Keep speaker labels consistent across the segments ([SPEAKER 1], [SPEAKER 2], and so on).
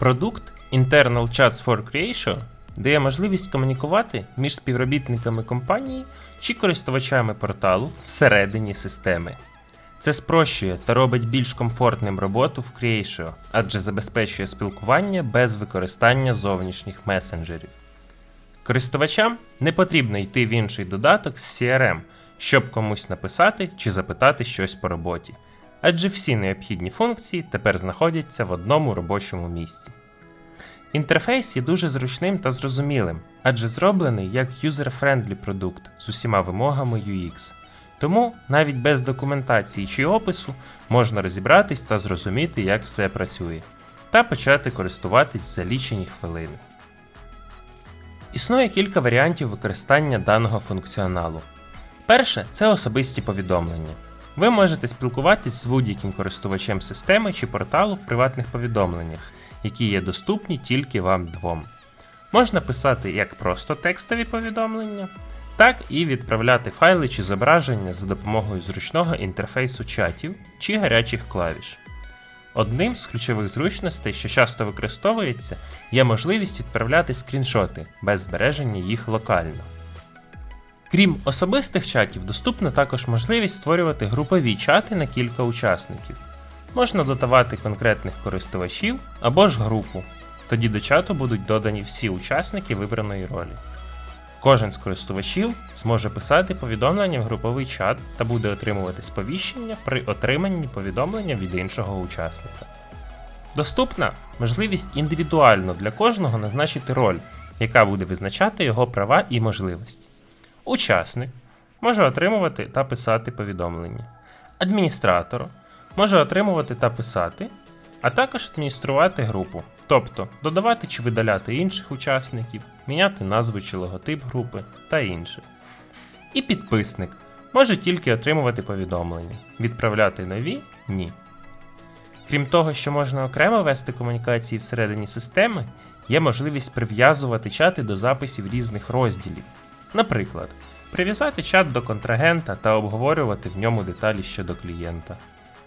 [SPEAKER 1] Продукт Internal Chats for Creation дає можливість комунікувати між співробітниками компанії чи користувачами порталу всередині системи. Це спрощує та робить більш комфортним роботу в Creatio, адже забезпечує спілкування без використання зовнішніх месенджерів. Користувачам не потрібно йти в інший додаток з CRM, щоб комусь написати чи запитати щось по роботі, адже всі необхідні функції тепер знаходяться в одному робочому місці. Інтерфейс є дуже зручним та зрозумілим, адже зроблений як юзер-френдлі продукт з усіма вимогами UX. Тому навіть без документації чи опису можна розібратись та зрозуміти, як все працює, та почати користуватись за лічені хвилини. Існує кілька варіантів використання даного функціоналу. Перше це особисті повідомлення. Ви можете спілкуватись з будь-яким користувачем системи чи порталу в приватних повідомленнях, які є доступні тільки вам двом. Можна писати як просто текстові повідомлення, так і відправляти файли чи зображення за допомогою зручного інтерфейсу чатів чи гарячих клавіш. Одним з ключових зручностей, що часто використовується, є можливість відправляти скріншоти без збереження їх локально. Крім особистих чатів, доступна також можливість створювати групові чати на кілька учасників. Можна додавати конкретних користувачів або ж групу. Тоді до чату будуть додані всі учасники вибраної ролі. Кожен з користувачів зможе писати повідомлення в груповий чат та буде отримувати сповіщення при отриманні повідомлення від іншого учасника. Доступна можливість індивідуально для кожного назначити роль, яка буде визначати його права і можливості. Учасник може отримувати та писати повідомлення. Адміністратор може отримувати та писати, а також адмініструвати групу, тобто додавати чи видаляти інших учасників, міняти назву чи логотип групи та інше. І підписник може тільки отримувати повідомлення, відправляти нові ні. Крім того, що можна окремо вести комунікації всередині системи, є можливість прив'язувати чати до записів різних розділів. Наприклад, прив'язати чат до контрагента та обговорювати в ньому деталі щодо клієнта,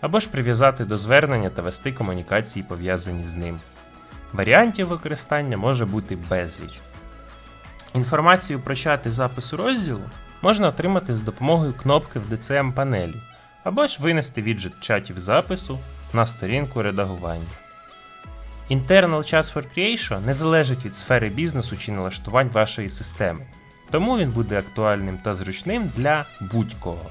[SPEAKER 1] або ж прив'язати до звернення та вести комунікації пов'язані з ним. Варіантів використання може бути безліч. Інформацію про чати запису розділу можна отримати з допомогою кнопки в DCM панелі, або ж винести віджит чатів запису на сторінку редагування. Internal Chats for Creation не залежить від сфери бізнесу чи налаштувань вашої системи, тому він буде актуальним та зручним для будь-кого.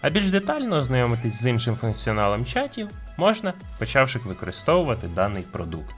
[SPEAKER 1] А більш детально ознайомитись з іншим функціоналом чатів можна, почавши використовувати даний продукт.